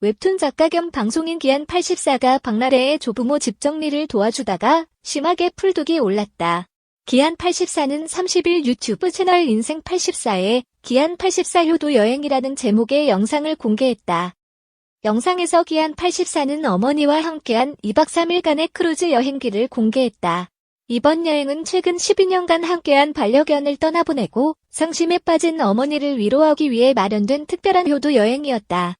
웹툰 작가 겸 방송인 기한 84가 박나래의 조부모 집 정리를 도와주다가 심하게 풀독이 올랐다. 기한 84는 30일 유튜브 채널 인생 84에 기한 84 효도 여행이라는 제목의 영상을 공개했다. 영상에서 기한 84는 어머니와 함께한 2박 3일간의 크루즈 여행기를 공개했다. 이번 여행은 최근 12년간 함께한 반려견을 떠나보내고 상심에 빠진 어머니를 위로하기 위해 마련된 특별한 효도 여행이었다.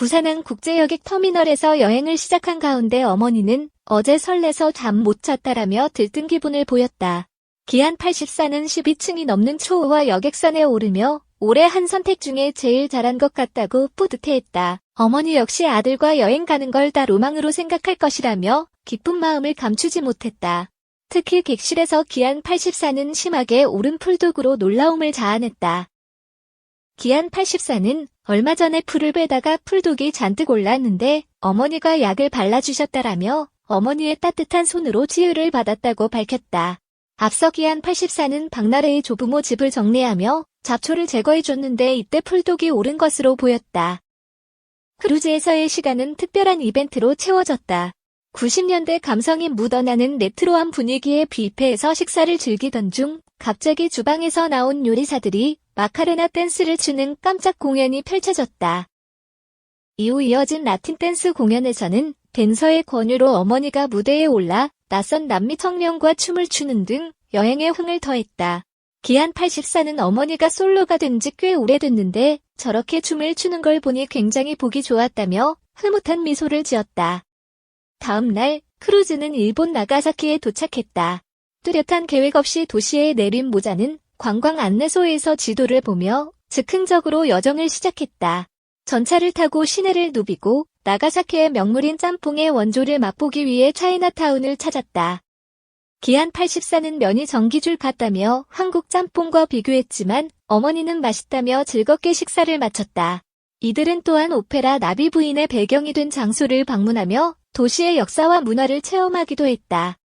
부산항 국제여객 터미널에서 여행을 시작한 가운데 어머니는 어제 설레서 잠 못 잤다라며 들뜬 기분을 보였다. 기한 84는 12층이 넘는 초호화 여객선에 오르며 올해 한 선택 중에 제일 잘한 것 같다고 뿌듯해했다. 어머니 역시 아들과 여행 가는 걸 다 로망으로 생각할 것이라며 기쁜 마음을 감추지 못했다. 특히 객실에서 기한 84는 심하게 오른 풀독으로 놀라움을 자아냈다. 기한 84는 얼마 전에 풀을 베다가 풀독이 잔뜩 올랐는데 어머니가 약을 발라주셨다라며 어머니의 따뜻한 손으로 치유를 받았다고 밝혔다. 앞서 기한 84는 박나래의 조부모 집을 정리하며 잡초를 제거해줬는데 이때 풀독이 오른 것으로 보였다. 크루즈에서의 시간은 특별한 이벤트로 채워졌다. 90년대 감성이 묻어나는 레트로한 분위기의 뷔페에서 식사를 즐기던 중 갑자기 주방에서 나온 요리사들이 마카레나 댄스를 추는 깜짝 공연이 펼쳐졌다. 이후 이어진 라틴 댄스 공연에서는 댄서의 권유로 어머니가 무대에 올라 낯선 남미 청년과 춤을 추는 등 여행에 흥을 더했다. 기한 84는 어머니가 솔로가 된 지 꽤 오래됐는데 저렇게 춤을 추는 걸 보니 굉장히 보기 좋았다며 흐뭇한 미소를 지었다. 다음 날 크루즈는 일본 나가사키에 도착했다. 뚜렷한 계획 없이 도시에 내린 모자는 관광 안내소에서 지도를 보며 즉흥적으로 여정을 시작했다. 전차를 타고 시내를 누비고 나가사키의 명물인 짬뽕의 원조를 맛보기 위해 차이나타운을 찾았다. 기한 84는 면이 전기줄 같다며 한국 짬뽕과 비교했지만 어머니는 맛있다며 즐겁게 식사를 마쳤다. 이들은 또한 오페라 나비 부인의 배경이 된 장소를 방문하며 도시의 역사와 문화를 체험하기도 했다.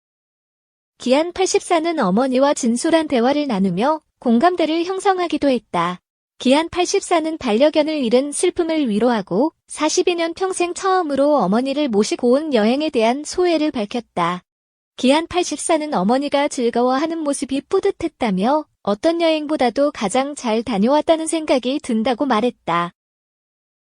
기한 84는 어머니와 진솔한 대화를 나누며 공감대를 형성하기도 했다. 기한 84는 반려견을 잃은 슬픔을 위로하고 42년 평생 처음으로 어머니를 모시고 온 여행에 대한 소회를 밝혔다. 기한 84는 어머니가 즐거워하는 모습이 뿌듯했다며 어떤 여행보다도 가장 잘 다녀왔다는 생각이 든다고 말했다.